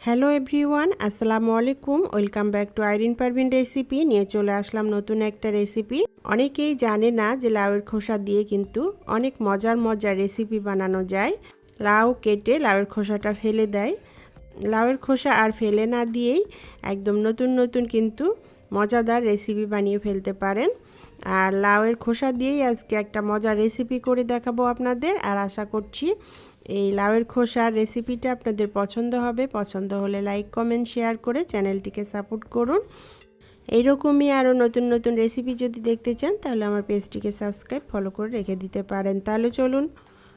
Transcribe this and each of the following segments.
Hello everyone, আসসালামু আলাইকুম। Welcome back to Irin Parvin recipe. নিয়ে চলে আসলাম নতুন একটা রেসিপি। অনেকেই জানে না যে লাউয়ের খোসা দিয়ে কিন্তু অনেক মজার মজার রেসিপি বানানো যায়। লাউ কেটে লাউয়ের খোসাটা ফেলে দেয়। লাউয়ের খোসা আর ফেলে না দিয়েই একদম নতুন নতুন কিন্তু মজাদার রেসিপি বানিয়ে ফেলতে পারেন। আর লাউয়ের খোসা দিয়েই আজকে একটা মজার রেসিপি করে দেখাবো আপনাদের। আর আশা করছি এই লাউয়ের খোসার রেসিপিটা আপনাদের পছন্দ হবে, পছন্দ হলে লাইক কমেন্ট শেয়ার করে চ্যানেলটিকে সাপোর্ট করুন। এইরকমই আরও নতুন নতুন রেসিপি যদি দেখতে চান, তাহলে আমার পেজটিকে সাবস্ক্রাইব ফলো করে রেখে দিতে পারেন। তাহলে চলুন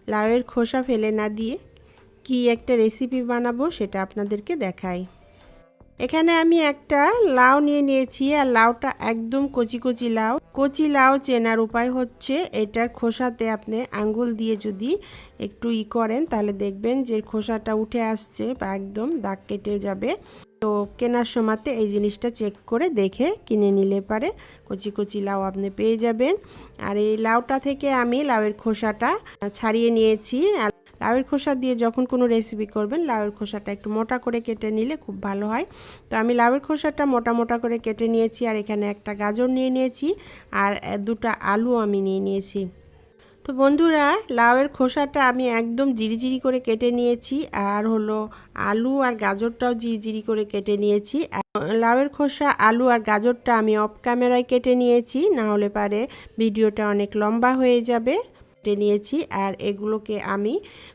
লাউয়ের খোসা ফেলে না দিয়ে কি একটা রেসিপি বানাবো সেটা আপনাদেরকে দেখাই। এখানে আমি একটা লাউ নিয়ে নিয়েছি, আর লাউটা একদম কচি কচি লাউ। কচি লাউ চেনার উপায় হচ্ছে এটার খোসাতে আপনি আঙ্গুল দিয়ে যদি একটু ই করেন, তাহলে দেখবেন যে খোসাটা উঠে আসছে বা একদম দাগ কেটে যাবে। তো কেনার সময়তে এই জিনিসটা চেক করে দেখে কিনে নিলে পারে। কচি কচি লাউ আপনি পেয়ে যাবেন। আর এই লাউটা থেকে আমি লাউয়ের খোসাটা ছাড়িয়ে নিয়েছি, আর লাউয়ের খোসা দিয়ে যখন কোনো রেসিপি করবেন, লাউয়ের খোসাটা একটু মোটা করে কেটে নিলে খুব ভালো হয়। তো আমি লাউয়ের খোসাটা মোটা মোটা করে কেটে নিয়েছি আর এখানে একটা গাজর নিয়ে নিয়েছি আর দুটা আলু আমি নিয়ে নিয়েছি। তো বন্ধুরা, লাউয়ের খোসাটা আমি একদম জিরিজিরি করে কেটে নিয়েছি আর হলো আলু আর গাজরটাও জিরিজিরি করে কেটে নিয়েছি। লাউয়ের খোসা, আলু আর গাজরটা আমি অফ ক্যামেরায় কেটে নিয়েছি, না হলে পারে ভিডিওটা অনেক লম্বা হয়ে যাবে। কেটে নিয়েছি আর এগুলোকে আমি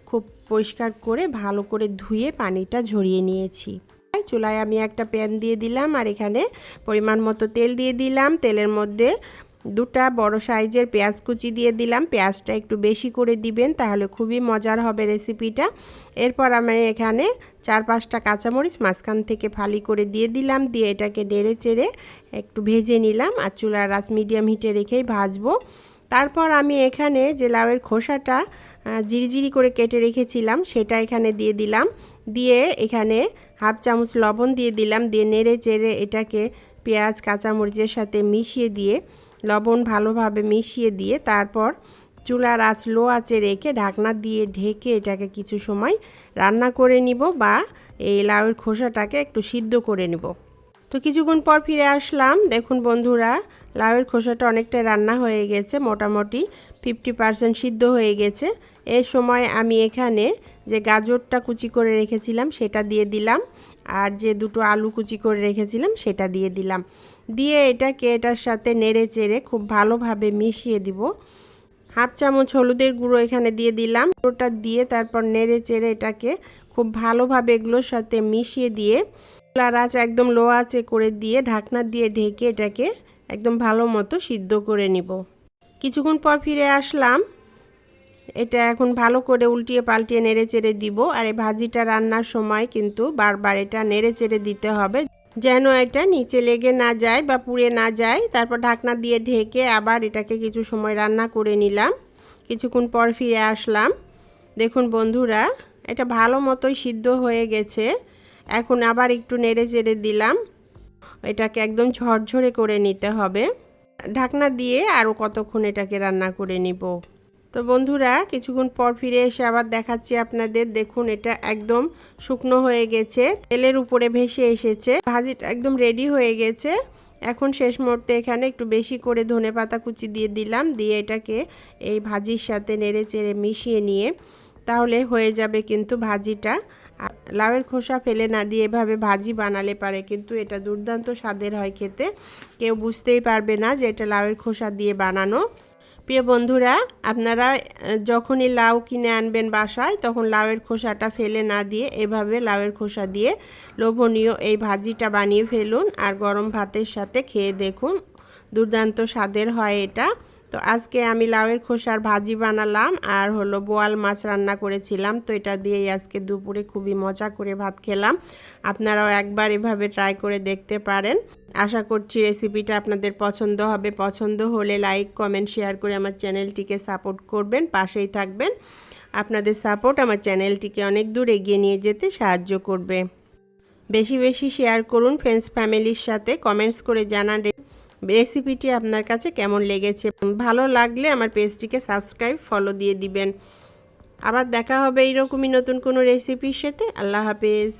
খুব পরিষ্কার করে ভালো করে ধুয়ে পানিটা ঝরিয়ে নিয়েছি। চুলায় আমি একটা প্যান দিয়ে দিলাম আর এখানে পরিমাণ মতো তেল দিয়ে দিলাম। তেলের মধ্যে দুটা বড় সাইজের পেঁয়াজ কুচি দিয়ে দিলাম। পেঁয়াজটা একটু বেশি করে দিবেন তাহলে খুবই মজার হবে রেসিপিটা। এরপর আমি এখানে চার পাঁচটা কাঁচামরিচ মাঝখান থেকে ফালি করে দিয়ে দিলাম। দিয়ে এটাকে নেড়ে চেড়ে একটু ভেজে নিলাম আর চুলার রাস মিডিয়াম হিটে রেখেই ভাজবো। তারপর আমি এখানে যে লাউয়ের খোসাটা জিরিজিরি করে কেটে রেখেছিলাম, সেটা এখানে দিয়ে দিলাম। দিয়ে এখানে হাফ চামচ লবণ দিয়ে দিলাম, দিয়ে নেড়ে চেড়ে এটাকে পেঁয়াজ, কাঁচামরিচের সাথে মিশিয়ে দিয়ে, লবণ ভালোভাবে মিশিয়ে দিয়ে তারপর চুলার আঁচ লো আঁচে রেখে ঢাকনা দিয়ে ঢেকে এটাকে কিছু সময় রান্না করে নিব বা এই লাউয়ের খোসাটাকে একটু সিদ্ধ করে নিব। তো কিছুক্ষণ পর ফিরে আসলাম। দেখুন বন্ধুরা, লাউয়ের খোসাটা অনেকটাই রান্না হয়ে গেছে, মোটামুটি ফিফটি পারসেন্ট সিদ্ধ হয়ে গেছে। এই সময় আমি এখানে যে গাজরটা কুচি করে রেখেছিলাম, সেটা দিয়ে দিলাম। আর যে দুটো আলু কুচি করে রেখেছিলাম, সেটা দিয়ে দিলাম। দিয়ে এটাকে এটার সাথে নেড়ে চেড়ে খুব ভালোভাবে মিশিয়ে দিব। হাফ চামচ হলুদের গুঁড়ো এখানে দিয়ে দিলাম। ওটা দিয়ে তারপর নেড়ে চেড়ে এটাকে খুব ভালোভাবে এগুলোর সাথে মিশিয়ে দিয়ে চুলার আঁচ একদম লো আঁচে করে দিয়ে ঢাকনা দিয়ে ঢেকে এটাকে একদম ভালো মতো সিদ্ধ করে নিব। কিছুক্ষণ পর ফিরে আসলাম। এটা এখন ভালো করে উল্টিয়ে পাল্টিয়ে নেড়ে চেড়ে দিব আর এই ভাজিটা রান্নার সময় কিন্তু বারবার এটা নেড়ে চেড়ে দিতে হবে। যেন এটা নিচে লেগে না যায় বা পুড়ে না যায়। তারপর ঢাকনা দিয়ে ঢেকে আবার এটাকে কিছু সময় রান্না করে নিলাম। কিছুক্ষণ পর ফিরে আসলাম। দেখুন বন্ধুরা, এটা ভালো মতোই সিদ্ধ হয়ে গেছে। এখন আবার একটু নেড়ে চেড়ে দিলাম। এটাকে একদম ঝরঝরে করে নিতে হবে। ঢাকনা দিয়ে আরও কতক্ষণ এটাকে রান্না করে নিব। তো বন্ধুরা, কিছুক্ষণ পর ফিরে এসে আবার দেখাচ্ছি আপনাদের। দেখুন, এটা একদম শুকনো হয়ে গেছে, তেলের উপরে ভেসে এসেছে, ভাজিটা একদম রেডি হয়ে গেছে। এখন শেষ মুহূর্তে এখানে একটু বেশি করে ধনে পাতা কুচি দিয়ে দিলাম, দিয়ে এটাকে এই ভাজির সাথে নেড়ে চেড়ে মিশিয়ে নিয়ে, তাহলে হয়ে যাবে কিন্তু ভাজিটা। লাউয়ের খোসা ফেলে না দিয়ে এভাবে ভাজি বানালে পারে, কিন্তু এটা দুর্দান্ত স্বাদের হয় খেতে। কেউ বুঝতেই পারবে না যে এটা লাউয়ের খোসা দিয়ে বানানো। প্রিয় বন্ধুরা, আপনারা যখনই লাউ কিনে আনবেন বাসায়, তখন লাউয়ের খোসাটা ফেলে না দিয়ে এভাবে লাউয়ের খোসা দিয়ে লোভনীয় এই ভাজিটা বানিয়ে ফেলুন আর গরম ভাতের সাথে খেয়ে দেখুন। দুর্দান্ত স্বাদের হয় এটা। তো আজকে আমি লাউয়ের খোসার ভাজি বানালাম আর হলো বোয়াল মাছ রান্না করেছিলাম। তো এটা দিয়েই আজকে দুপুরে খুবই মজা করে ভাত খেলাম। আপনারাও একবার এভাবে ট্রাই করে দেখতে পারেন। আশা করছি রেসিপিটা আপনাদের পছন্দ হবে। পছন্দ হলে লাইক, কমেন্ট, শেয়ার করে আমার চ্যানেলটিকে সাপোর্ট করবেন। পাশেই থাকবেন। আপনাদের সাপোর্ট আমার চ্যানেলটিকে অনেক দূর এগিয়ে নিয়ে যেতে সাহায্য করবে। বেশি বেশি শেয়ার করুন ফ্রেন্ডস ফ্যামিলির সাথে। কমেন্টস করে জানান রেসিপিটি আপনার কাছে কেমন লেগেছে? ভালো লাগলে আমার পেজটিকে সাবস্ক্রাইব ফলো দিয়ে দিবেন। আবার দেখা হবে এইরকমই নতুন কোনো রেসিপির সাথে। আল্লাহ হাফেজ।